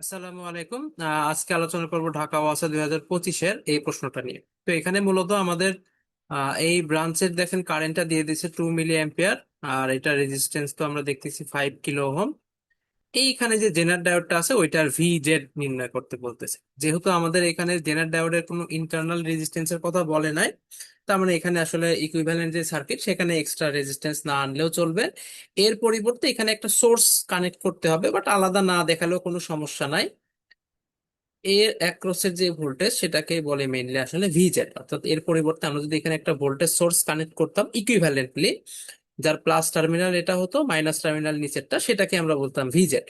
আসসালামু আলাইকুম। আজকে আলোচনা করব ঢাকা ওয়াসা দুই হাজার পঁচিশের এই প্রশ্নটা নিয়ে। তো এখানে মূলত আমাদের এই ব্রাঞ্চের দেখেন কারেন্টটা দিয়ে দিচ্ছে টু মিলি অ্যাম্পিয়ার আর এটা রেজিস্ট্যান্স তো আমরা দেখতেছি ফাইভ কিলো ওহম। এইখানে যে জেনার ডায়োডটা আছে, ওইটার ভি জেড নির্ণয় করতে বলতেছে। যেহেতু আমাদের এখানে জেনার ডায়োডের কোনো ইন্টারনাল রেজিস্ট্যান্সের কথা বলে নাই, তার মানে এখানে আসলে ইকুইভ্যালেন্ট যে সার্কিট সেখানে এক্সট্রা রেজিস্ট্যান্স না আনলেও চলবে। এর পরিবর্তে এখানে একটা সোর্স কানেক্ট করতে হবে বাট আলাদা না দেখালেও কোনো সমস্যা নাই। এর অ্যাক্রসের যে ভোল্টেজ সেটাকে বলে মেইনলি আসলে ভিজেড অর্থাৎ এর পরিবর্তে আমরা যদি এখানে একটা ভোল্টেজ সোর্স কানেক্ট করতাম ইকুইভ্যালেন্টলি যার প্লাস টার্মিনাল এটা হতো মাইনাস টার্মিনাল নিচেরটা, সেটাকে আমরা বলতাম ভিজেড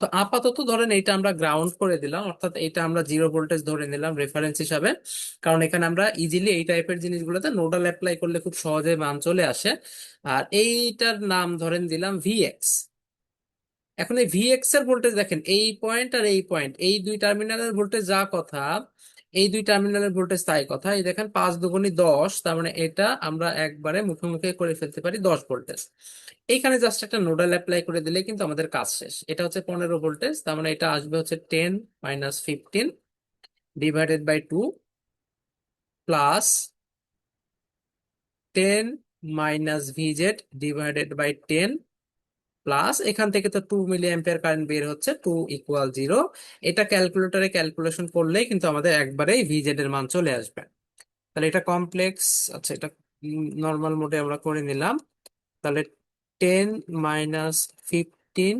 তো আপাতত ধরেন এইটা আমরা গ্রাউন্ড করে দিলাম, অর্থাৎ এটা আমরা জিরো ভোল্টেজ ধরে নিলাম রেফারেন্স হিসাবে। কারণ এখানে আমরা ইজিলি এই টাইপের জিনিসগুলোতে নোডাল অ্যাপ্লাই করলে খুব সহজে মান চলে আসে। আর এইটার নাম ধরেন দিলাম ভিএক্স এখন এই ভিএক্স এর ভোল্টেজ দেখেন, এই পয়েন্ট আর এই পয়েন্ট এই দুই টার্মিনালের ভোল্টেজ যা কথা এই দুই টার্মিনালের ভোল্টেজ তাই কথা। এই দেখেন, পাঁচ দুগুণি দশ, তার মানে এটা আমরা একবারে মুখে মুখে করে ফেলতে পারি দশ ভোল্টেজ এইখানে জাস্ট একটা নোডাল অ্যাপ্লাই করে দিলে কিন্তু আমাদের কাজ শেষ। এটা হচ্ছে পনেরো ভোল্টেজ তার মানে এটা আসবে হচ্ছে ten minus fifteen divided by two plus ten minus ভিজেড divided by ten plus এখান থেকে তো টু মিলি অ্যাম্পিয়ার কারেন্ট বের হচ্ছে টু ইকুয়াল জিরো এটা ক্যালকুলেটারে ক্যালকুলেশন করলেই কিন্তু আমাদের একবারেই ভিজেড এর মান চলে আসবে। তাহলে এটা কমপ্লেক্স আচ্ছা এটা নর্মাল মোডে আমরা করে নিলাম। তাহলে ten minus fifteen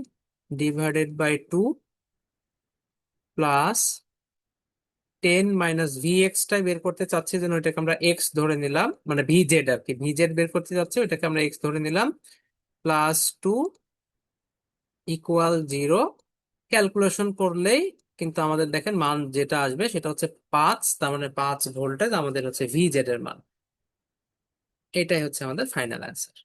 divided by two plus ten minus V এক্সটাই বের করতে চাচ্ছি যেন ওইটাকে আমরা এক্স ধরে নিলাম মানে ভিজেড আর কি। ভিজেড বের করতে চাচ্ছি, ওইটাকে আমরা এক্স ধরে নিলাম plus two equal zero calculation করলেই কিন্তু আমাদের দেখেন মান যেটা আসবে সেটা হচ্ছে পাঁচ, তার মানে পাঁচ ভোল্টেজ আমাদের হচ্ছে ভিজেড এর মান। এটাই হচ্ছে আমাদের ফাইনাল অ্যান্সার